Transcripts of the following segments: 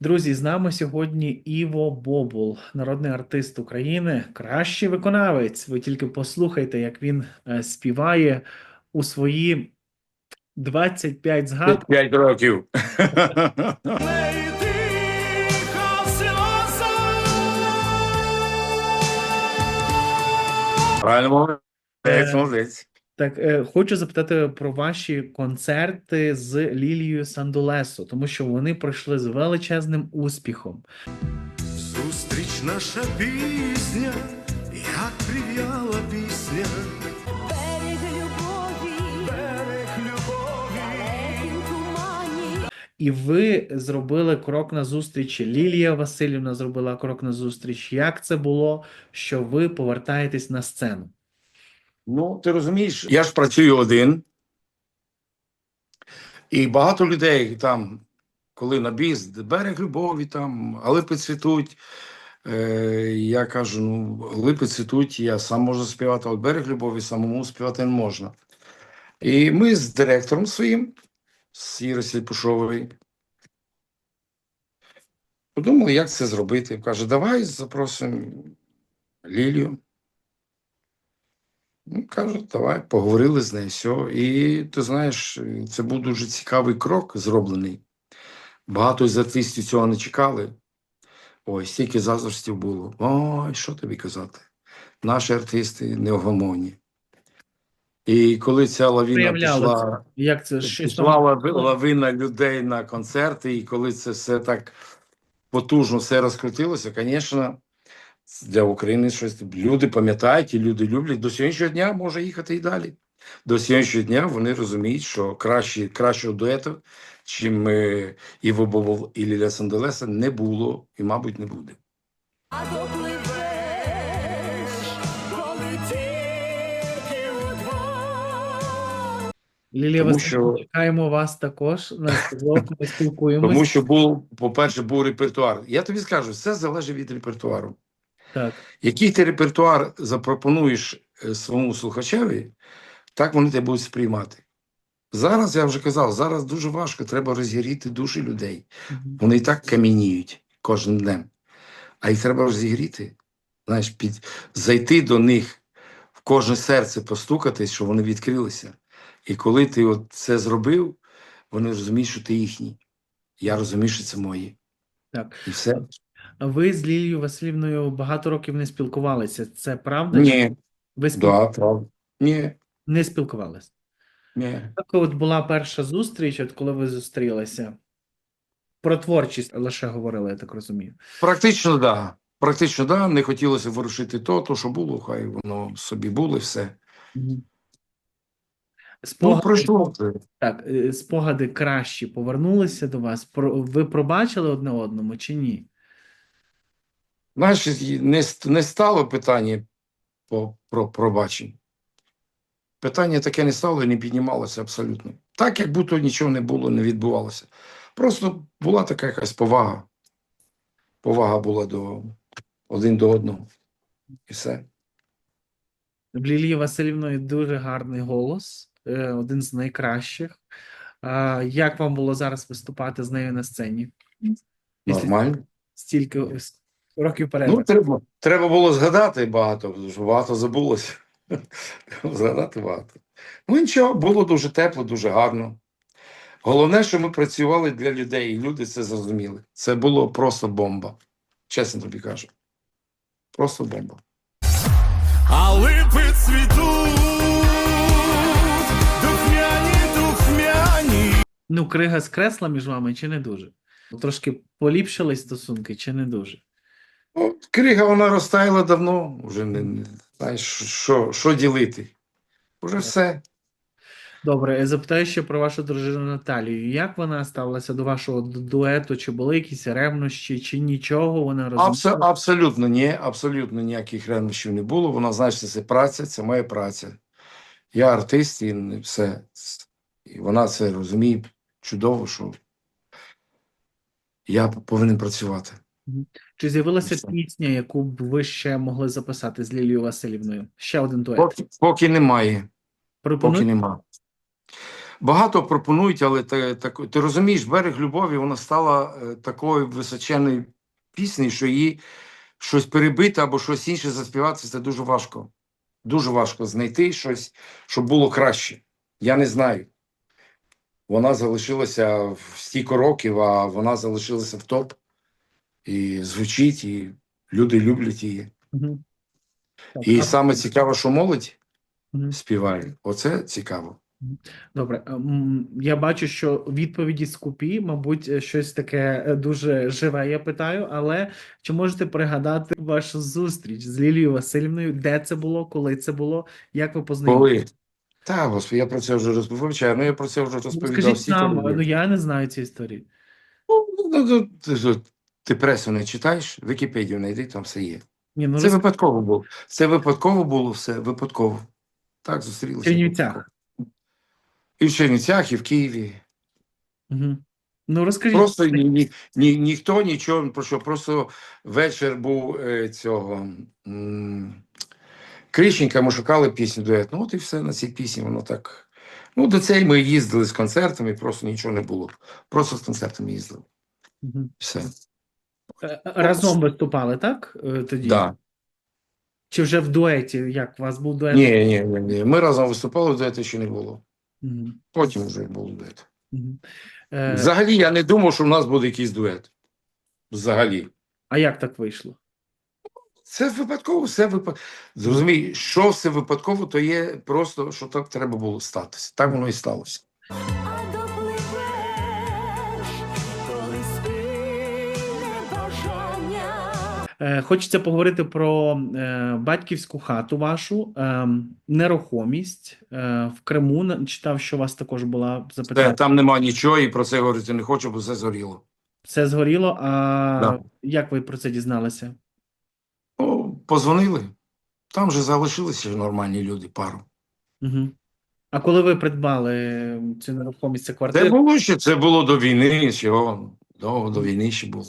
Друзі, з нами сьогодні Іво Бобул, народний артист України, кращий виконавець. Ви тільки послухайте, як він е, співає у свої 25 згадок. 5 років. Правильно молодець, Е, молодець. Так, е, хочу запитати про ваші концерти з Лілією Сандулесо, тому що вони пройшли з величезним успіхом. Зустріч наша пісня, як прив'яла пісня, Берег любові, берег любові. тумані. І ви зробили крок на зустріч. Лілія Васильівна зробила крок на зустріч. Як це було, що ви повертаєтесь на сцену? Ну, ти розумієш, я ж працюю один. І багато людей там, коли на біс, берег любові там, а липи цвітуть. Е, я кажу, ну, липи цвітуть, я сам можу співати, але берег любові самому співати не можна. І ми з директором своїм, з Ірою Сліпушовою, подумали, як це зробити. Каже, давай запросимо Лілію. Ну, кажуть, давай, поговорили з нею, все. І ти знаєш, це був дуже цікавий крок зроблений. Багато з артистів цього не чекали. Ой, стільки заздростів було. Ой, що тобі казати? Наші артисти неогомонні. І коли ця лавіна пішла, Як це щось пішла лавина людей на концерти, і коли це все так потужно все розкрутилося, звісно, для України щось люди пам'ятають і люди люблять. До сьогоднішнього дня може їхати і далі. До сьогоднішнього дня вони розуміють, що краще, кращого дуету, чим Іво Бобов і Ліля Санделеса, не було і, мабуть, не буде. Лілія Тому що- чекаємо вас також на зв'язок, ми спілкуємось. Тому що був, по-перше, був репертуар. Я тобі скажу, все залежить від репертуару. Так. Який ти репертуар запропонуєш е, своєму слухачеві, так вони тебе будуть сприймати. Зараз я вже казав, зараз дуже важко, треба розігріти душі людей. Вони і так кам'яніють кожним днем. А їх треба розігріти, знаєш, під... зайти до них в кожне серце, постукатись, щоб вони відкрилися. І коли ти от це зробив, вони розуміють, що ти їхній. Я розумію, що це мої. Так. І все. Ви з Лілією Васильівною багато років не спілкувалися. Це правда? Ні, Ви спіл... да, правда. Ні, не спілкувалися? ні. Так от була перша зустріч, от коли ви зустрілися. Про творчість лише говорили, я так розумію. Практично, так. Да. Практично, да. Не хотілося ворушити то, то, що було, хай воно собі було і все. Ну, Спогади, пройшло це. так, е, спогади кращі повернулися до вас. Ви пробачили одне одному чи ні? Знаєш, не, не стало питання по, про пробачення. Питання таке не стало і не піднімалося абсолютно. Так, як будто нічого не було, не відбувалося. Просто була така якась повага. Повага була до один до одного. І все. В Лілії Васильівної дуже гарний голос, е, один з найкращих. Як вам було зараз виступати з нею на сцені? Нормально. стільки років перерви. Ну, треба, треба було згадати багато, багато забулося. Згадати багато. Ну нічого, було дуже тепло, дуже гарно. Головне, що ми працювали для людей, і люди це зрозуміли. Це було просто бомба. Чесно тобі кажу. Просто бомба. А липи цвітуть, духмяні, духмяні. Ну, крига скресла між вами чи не дуже? Трошки поліпшили стосунки чи не дуже? Ну, крига вона розтаяла давно, вже не, не знаєш, що, що ділити. Уже все. Добре, я запитаю ще про вашу дружину Наталію. Як вона ставилася до вашого дуету? Чи були якісь ревнощі, чи нічого вона Абсо, розуміла? абсолютно ні, абсолютно ніяких ревнощів не було. Вона знає, що це праця, це моя праця. Я артист і все. І вона це розуміє чудово, що я повинен працювати. Чи з'явилася пісня, яку б ви ще могли записати з Лілією Васильівною? Ще один дует. Поки, поки немає. Поки немає. багато пропонують, але та, так, ти розумієш, берег любові вона стала е, такою височеною піснею, що її щось перебити або щось інше заспівати це дуже важко. Дуже важко знайти щось, щоб було краще. Я не знаю. Вона залишилася в стільки років, а вона залишилася в топ. І звучить, і люди люблять її. Так, І саме цікаво, що молодь Мгм. співає. Оце цікаво. Добре, ем, я бачу, що відповіді скупі, мабуть, щось таке е, дуже живе, я питаю, але чи можете пригадати вашу зустріч з Лілією Васильівною? Де це було, коли це було, як ви познайомилися? Коли? Та, господи, я про це вже розповідав. Ну, я про це вже розповідав. Скажіть нам, ну я не знаю цієї історії. Ну, ну, ну, ти, пресу не читаєш, Вікіпедію знайди, там все є. Ні, ну Це роз- випадково було. Це випадково було все, випадково. Так, в. Чернівцях. І в Чернівцях, і в Києві. Угу. Ну розкажіть. Просто ні, ні, ні, ніхто нічого про що. Просто вечір був е, цього. м, Крищенка, ми шукали пісню дует. Ну, от і все на цій пісні, воно так. Ну, до цієї ми їздили з концертами, просто нічого не було. Просто з концертами їздили. Мгм. Все. Е, Разом виступали, так? е, Тоді? Да. Чи вже в дуеті? Як у вас був дует? Ні, ні, ні, ні. Ми разом виступали, дуету ще не було. Мгм. Потім вже був дует. Е, Взагалі, я не думав, що в нас буде якийсь дует. Взагалі. А як так вийшло? Це випадково, все випадково. Зрозумій, що все випадково, то є просто, що так треба було статися. Так воно і сталося. Хочеться поговорити про е, батьківську хату вашу, е, нерухомість е, в Криму. Читав, що у вас також була запитання. там нема нічого, і про це говорити не хочу, бо все згоріло. Все згоріло. А Да. як ви про це дізналися? Ну, позвонили. Там же залишилися нормальні люди, пару. Угу. А коли ви придбали цю нерухомість, це Це квартира? було ще, це було до війни, чого довго до війни ще було.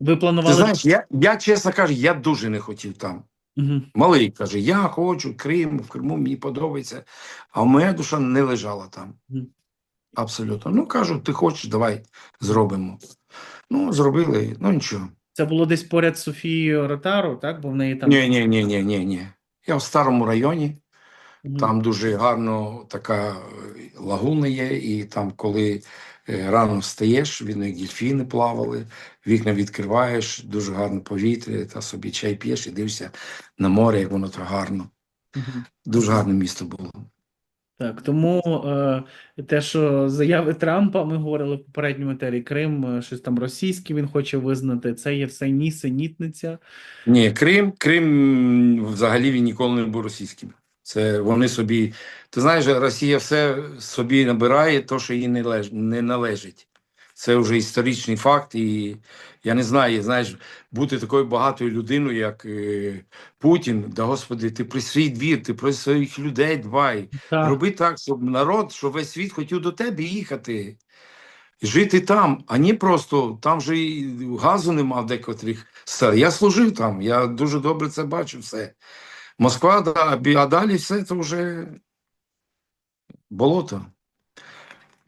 Ви Ти знаєш, я, я чесно кажу, я дуже не хотів там. Угу. Малий каже: Я хочу Крим, в Криму мені подобається. А моя душа не лежала там. Мгм. Абсолютно. Ну кажу, ти хочеш, давай зробимо. Ну, зробили, ну нічого. Це було десь поряд Софією Ротару, так? Бо в неї там. Ні, ні, ні, ні, ні, ні. Я в старому районі, Мгм. там дуже гарно така е, лагуна є, і там, коли рано встаєш, від них дельфіни плавали, вікна відкриваєш, дуже гарне повітря, та собі чай п'єш і дивишся на море, як воно так гарно. Мгм. Дуже гарне місто було. Так, тому е, те, що заяви Трампа, ми говорили в попередньому етері, Крим, е, щось там російське він хоче визнати, це є все нісенітниця. Ні, Крим, Крим взагалі він ніколи не був російським. Це вони собі. Ти знаєш, Росія все собі набирає, то, що їй не, леж, не належить. Це вже історичний факт, і я не знаю, знаєш, бути такою багатою людиною, як е, Путін, да Господи, ти про свій двір, ти про своїх людей дбай. Так, Роби так, щоб народ, щоб весь світ хотів до тебе їхати. Жити там, а не просто там же і газу нема в декотрих сел. Я служив там, я дуже добре це бачу все. Москва, да, а далі все це вже болото.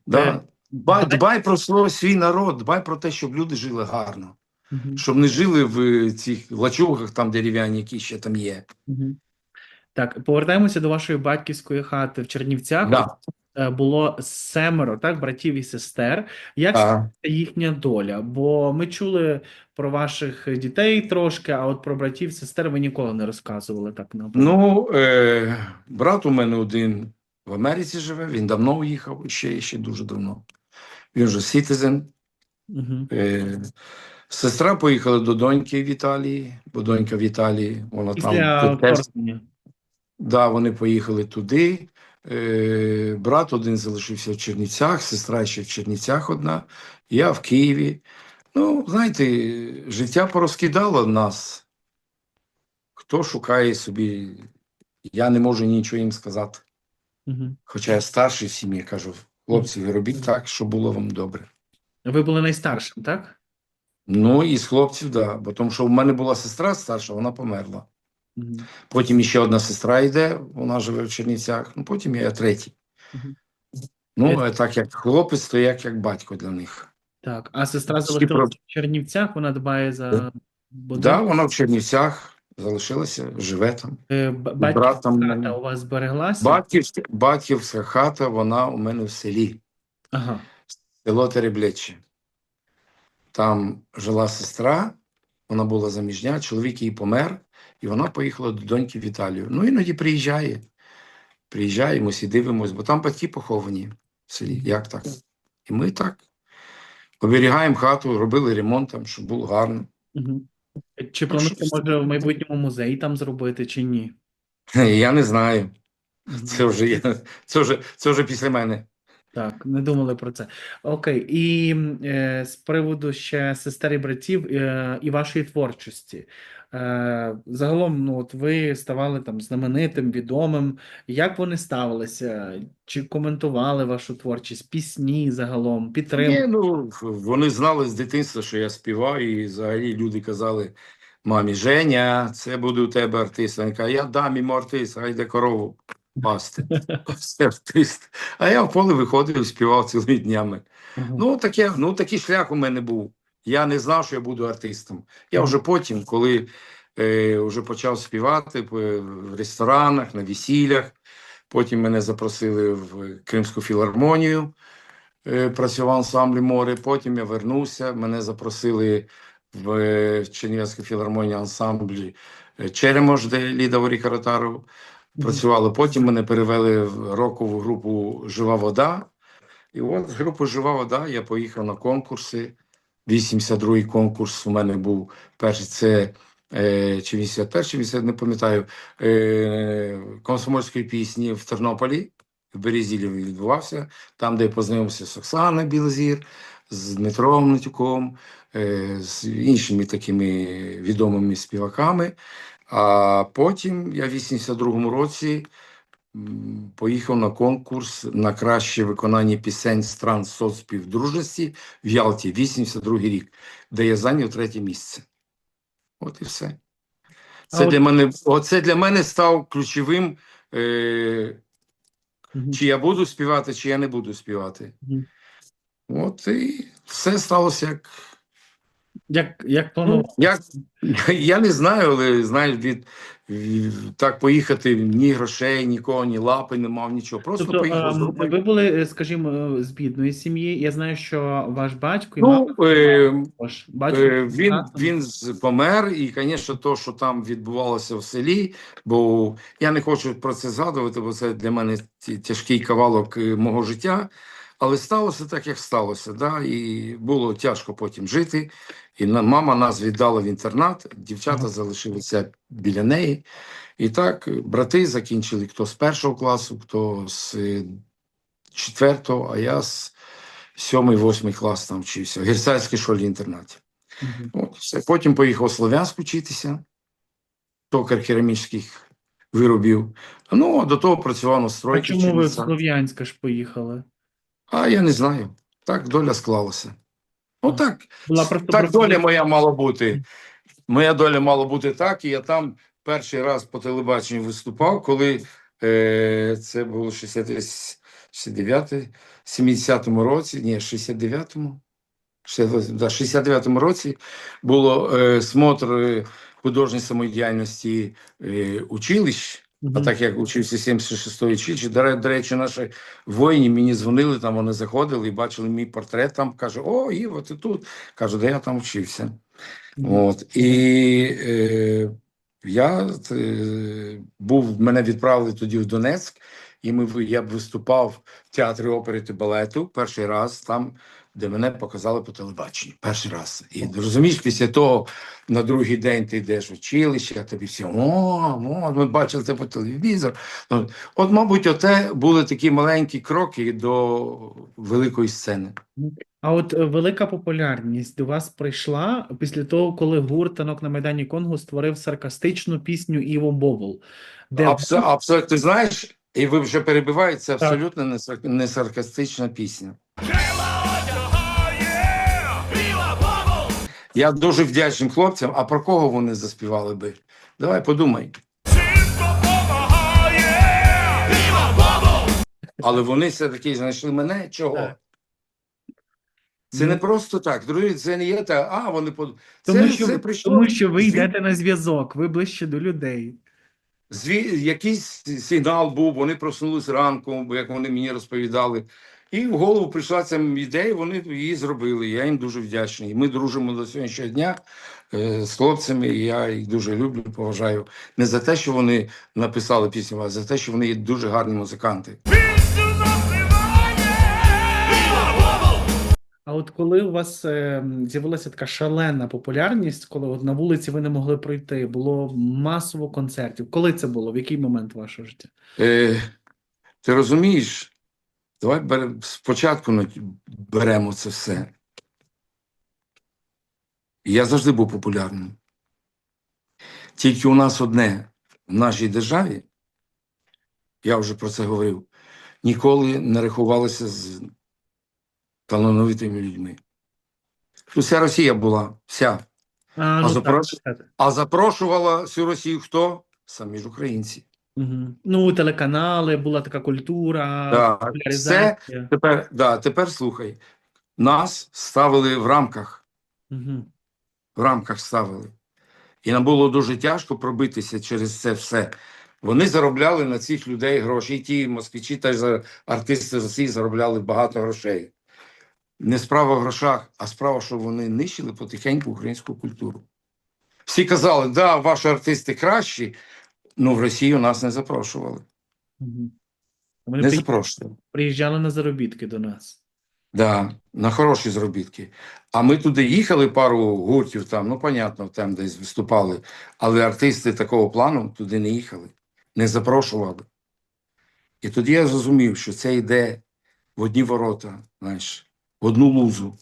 Да. Дбай, дбай- про свій народ, дбай про те, щоб люди жили гарно, угу. щоб не жили в цих лачугах там дерев'яні, які ще там є. Угу. Так, повертаємося до вашої батьківської хати в Чернівцях. Да. Е, Було семеро, так, братів і сестер. Як А. склалася їхня доля? Бо ми чули про ваших дітей трошки, а от про братів, і сестер ви ніколи не розказували так на Ну, е, брат у мене один в Америці живе, він давно уїхав, ще, ще дуже давно. Він вже citizen. Угу. Е, сестра поїхала до доньки в Італії, бо донька в Італії, вона Після там теж- Да, вони поїхали туди. Е, брат один залишився в Чернівцях, сестра ще в Чернівцях одна, я в Києві. Ну, знаєте, життя порозкидало нас. Хто шукає собі, я не можу нічого їм сказати. Угу. Хоча я старший в сім'ї, кажу, хлопці, ви робіть так, щоб було вам добре. Ви були найстаршим, так? Ну, і з хлопців, да. Бо тому що в мене була сестра старша, вона померла. Угу. Потім іще одна сестра йде, вона живе в Чернівцях. Ну, потім я третій. Мгм. Ну, а так як хлопець, то як, як батько для них. Так, а сестра залишилася про- в Чернівцях, вона дбає за Так. Да, вона в Чернівцях залишилася, живе там. Е, Батьківська хата у вас збереглася? Батьківська, батьківська хата, вона у мене в селі, Ага. село Тереблече. Там жила сестра, вона була заміжня, чоловік її помер, і вона поїхала до доньки в Італію. Ну, іноді приїжджає. Приїжджаємо, всі дивимось, бо там батьки поховані в селі. Як так? І ми так оберігаємо хату, робили ремонт там, щоб було гарно. Угу. Чи Ну, плануєте, може, в майбутньому музей там зробити, чи ні? Я не знаю. Це вже, це вже, це вже після мене. Так, не думали про це. Окей, і е, з приводу ще сестер і братів е, і вашої творчості. Е, загалом, ну от ви ставали там знаменитим, відомим. Як вони ставилися? Чи коментували вашу творчість, пісні загалом, Ні, ну, вони знали з дитинства, що я співаю, і взагалі люди казали мамі, Женя, це буде у тебе артист. Він каже, я дам йому артист, а йде корову Це артист. А я в поле виходив, і співав цілими днями. Ну, таке, ну, такий шлях у мене був. Я не знав, що я буду артистом. Я вже потім, коли е, вже почав співати в ресторанах, на весіллях, потім мене запросили в Кримську філармонію, е, працював в ансамблі море. Потім я вернувся, мене запросили в е, Чернівецьку філармонію ансамблі е, Черемош, де Ліда Оріка Ротаров працювали. Потім мене перевели в рокову групу Жива вода. І от з групи Жива вода я поїхав на конкурси. 82-й конкурс у мене був перший. Це е, чи 81-й, 80, не пам'ятаю, е, комсомольської пісні в Тернополі, в Березілі відбувався, там, де я познайомився з Оксаною Білозір, з Дмитром Натюком, е, з іншими такими відомими співаками. А потім я в 82-му році поїхав на конкурс на краще виконання пісень стран соцспівдружності в Ялті, 82-й рік, де я зайняв третє місце. От і все. Це А от- для мене, оце для мене став ключовим, е, чи я буду співати, чи я не буду співати. От і все сталося як Як, як Ну, планував? як я не знаю, але знаєш, від, від так поїхати ні грошей, нікого, ні лапи не мав, нічого. Просто Тобто, поїхав з ем, групою. ви були, е, скажімо, з бідної сім'ї. Я знаю, що ваш батько і Ну, мама е, також. Батько Е, Він, музикантом. він з- помер, і, звісно, то, що там відбувалося в селі, бо я не хочу про це згадувати, бо це для мене тяжкий кавалок е, мого життя. Але сталося так, як сталося. Да? І було тяжко потім жити. І мама нас віддала в інтернат, дівчата залишилися біля неї. І так, е, брати закінчили хто з першого класу, хто з е, четвертого, а я з сьомий, восьмий клас там вчився в Герцальській школі інтернаті. От, все. Потім поїхав в Слов'янськ вчитися, токар керамічних виробів. Ну, а до того працював на А чому ви в Чернівцях. Слов'янськ аж поїхали? А я не знаю. Так доля склалася. Ну так, Була просто так просто- доля моя мала бути. Моя доля мала бути так, і я там перший раз по телебаченню виступав, коли е, це було 69 70-му році, ні, 69-му. Ще, да, 69-му році було е, смотр е, художньої самодіяльності е, училищ. А так як учився 76-ї училищі, до, до речі, наші воїни мені дзвонили, там вони заходили і бачили мій портрет. Там каже: О, Іво, ти тут. Кажу, де я там вчився. Мгм. От і е, я е, був, мене відправили тоді в Донецьк, і ми я виступав в театрі опери та балету перший раз там, де мене показали по телебаченню. Перший раз. І розумієш, після того на другий день ти йдеш в училище, а тобі всі о, о, ми бачили це по телевізору. Ну, От, мабуть, оте були такі маленькі кроки до великої сцени. А от е, велика популярність до вас прийшла після того, коли гурт «Танок на Майдані Конго створив саркастичну пісню Іво Бобул, де Абсо, абсо, ти знаєш, і ви вже перебиваєте, це абсолютно не, сар- не саркастична пісня. Я дуже вдячним хлопцям. А про кого вони заспівали би? Давай подумай. Але вони все-таки знайшли мене. Чого? Це Ну. не просто так. Друзі, це не є та, а вони по Тому, це, що, це ви- прийшло тому що ви йдете на зв'язок, ви ближче до людей. Зві... Якийсь сигнал був, вони проснулись ранку, як вони мені розповідали. І в голову прийшла ця ідея, вони її зробили. Я їм дуже вдячний. Ми дружимо до сьогоднішнього дня е, з хлопцями. і Я їх дуже люблю, поважаю. Не за те, що вони написали пісню, а за те, що вони є дуже гарні музиканти. А от коли у вас е, з'явилася така шалена популярність, коли от на вулиці ви не могли пройти, було масово концертів. Коли це було? В який момент вашого життя? Е, ти розумієш? Давай спочатку беремо це все. Я завжди був популярним. Тільки у нас одне в нашій державі, я вже про це говорив, ніколи не рахувалися з талановитими людьми. Вся Росія була, вся. А, ну, запрош- так, так. А запрошувала всю Росію хто? Самі ж українці. Угу. Ну, телеканали, була така культура, Так, популяризація. Тепер, да, тепер слухай. Нас ставили в рамках. Угу. в рамках ставили. І нам було дуже тяжко пробитися через це все. Вони заробляли на цих людей гроші. І ті москвичі, за- артисти з Росії заробляли багато грошей. Не справа в грошах, а справа, що вони нищили потихеньку українську культуру. Всі казали, да, ваші артисти кращі, ну в Росію нас не запрошували. Угу. Вони Не при- запрошували. приїжджали на заробітки до нас. Да, на хороші заробітки. А ми туди їхали пару гуртів там, ну, понятно, там десь виступали. Але артисти такого плану туди не їхали, не запрошували. І тоді я зрозумів, що це йде в одні ворота, знаєш, в одну лузу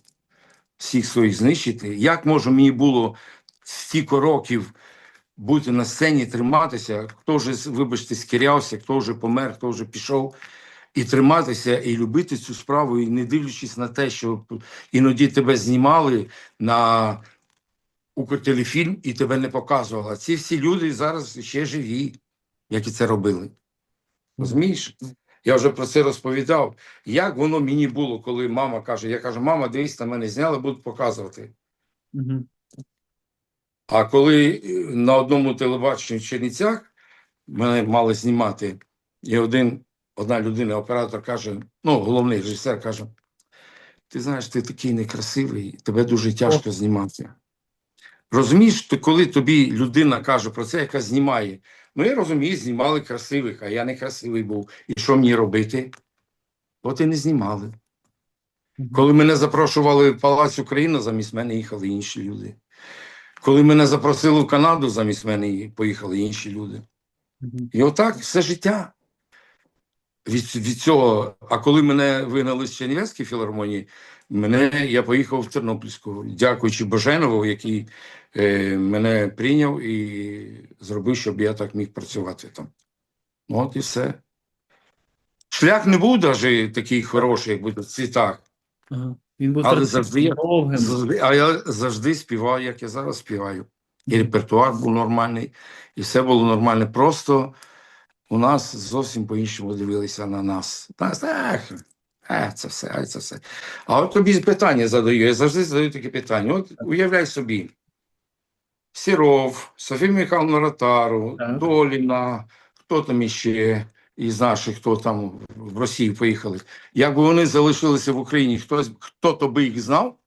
всіх своїх знищити. Як може мені було стільки років бути на сцені, триматися, хто вже, вибачте, скірявся, хто вже помер, хто вже пішов і триматися, і любити цю справу, і не дивлячись на те, що іноді тебе знімали на Укртелефільм і тебе не показували. Ці всі люди зараз ще живі, які це робили. Розумієш? Я вже про це розповідав. Як воно мені було, коли мама каже: я кажу, мама, дивись, на мене зняли, будуть показувати. Угу. А коли е, на одному телебаченні в Чернівцях мене мали знімати, і один, одна людина, оператор каже, ну, головний режисер каже: ти знаєш, ти такий некрасивий, тебе дуже тяжко знімати. Розумієш, то коли тобі людина каже про це, яка знімає, ну я розумію, знімали красивих, а я не красивий був. І що мені робити? От і не знімали. Коли мене запрошували в Палац Україна, замість мене їхали інші люди. Коли мене запросили в Канаду, замість мене поїхали інші люди. І отак все життя. Від, від цього, а коли мене вигнали з Чернівецької філармонії, мене, я поїхав в Тернопільську, дякуючи Боженову, який е, мене прийняв і зробив, щоб я так міг працювати там. От і все. Шлях не був навіть такий хороший, як буде в цвітах. Ага. Він був Але завжди довгим. Завжди, а я завжди співав, як я зараз співаю. І репертуар був нормальний, і все було нормально. Просто у нас зовсім по-іншому дивилися на нас. Нас, ех, е, це все, е, це все. А от тобі питання задаю. Я завжди задаю таке питання. От уявляй собі. Сіров, Софія Михайловна Ротару. Доліна, хто там іще із наших, хто там в Росію поїхали. Якби вони залишилися в Україні, хтось хто то би їх знав,